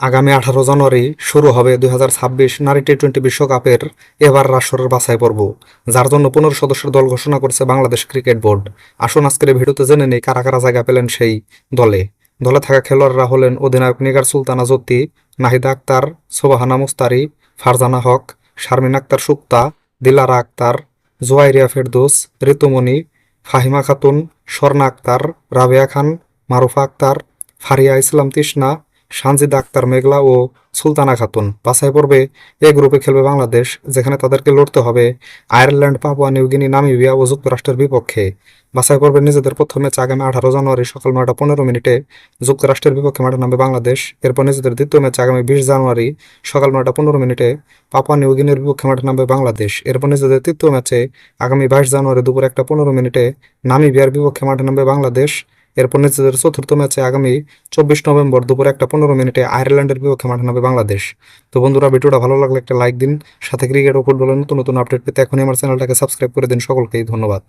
আগামী আঠারো জানুয়ারি শুরু হবে দুই হাজার ছাব্বিশ নারী টি টোয়েন্টি বিশ্বকাপের এবার রাষ্ট্রের বাছাই পর্ব, যার জন্য পনেরো সদস্যের দল ঘোষণা করেছে বাংলাদেশ ক্রিকেট বোর্ড। আসুন আজকের ভিডিওতে জেনে নেই কারা কারা জায়গা পেলেন সেই দলে। দলে থাকা খেলোয়াড়রা হলেন অধিনায়ক নিগার সুলতানা জ্যোতি নাহিদা আক্তার, সোবাহানা মুস্তারি, ফারজানা হক, শারমিন আক্তার সুক্তা, দিলারা আক্তার, জোয়াইরিয়া ফেরদোস, ঋতুমণি, ফাহিমা খাতুন, স্বর্ণা আক্তার, রাবেয়া খান, মারুফা আক্তার, ফারিয়া ইসলাম তৃষ্ণা সানজিদা আক্তার মেঘলা ও সুলতানা খাতুন বাছাই পর্বে এ গ্রুপে খেলবে বাংলাদেশ, যেখানে তাদেরকে লড়তে হবে Ireland, Papua New Guinea Namibia ও যুক্তরাষ্ট্রের বিপক্ষে। বাছাই পর্বে নিজেদের প্রথম ম্যাচ আগামী আঠারো জানুয়ারি সকাল নয়টা পনেরো মিনিটে যুক্তরাষ্ট্রের বিপক্ষে মাঠে নামবে বাংলাদেশ। এরপর নিজেদের দ্বিতীয় ম্যাচ আগামী বিশ জানুয়ারি সকাল নয়টা পনেরো মিনিটে পাপুয়া নিউগিনির বিপক্ষে মাঠে নামবে বাংলাদেশ। এরপর নিজেদের তৃতীয় ম্যাচে আগামী বাইশ জানুয়ারি দুপুর একটা পনেরো মিনিটে নামিবিয়ার বিপক্ষে মাঠে নামবে বাংলাদেশ। এরপর নিজেদের চতুর্থ ম্যাচে আগামী চব্বিশ নভেম্বর দুপুর একটা পনেরো মিনিটে আয়ারল্যান্ডের বিপক্ষে মাঠে নামবে বাংলাদেশ। তো বন্ধুরা, ভিডিওটা ভালো লাগলে একটা লাইক দিন, সাথে ক্রিকেট ও ফুটবলের নতুন নতুন আপডেট পেতে এখনই আমার চ্যানেলটাকে সাবস্ক্রাইব করে দিন। সকলকেই ধন্যবাদ।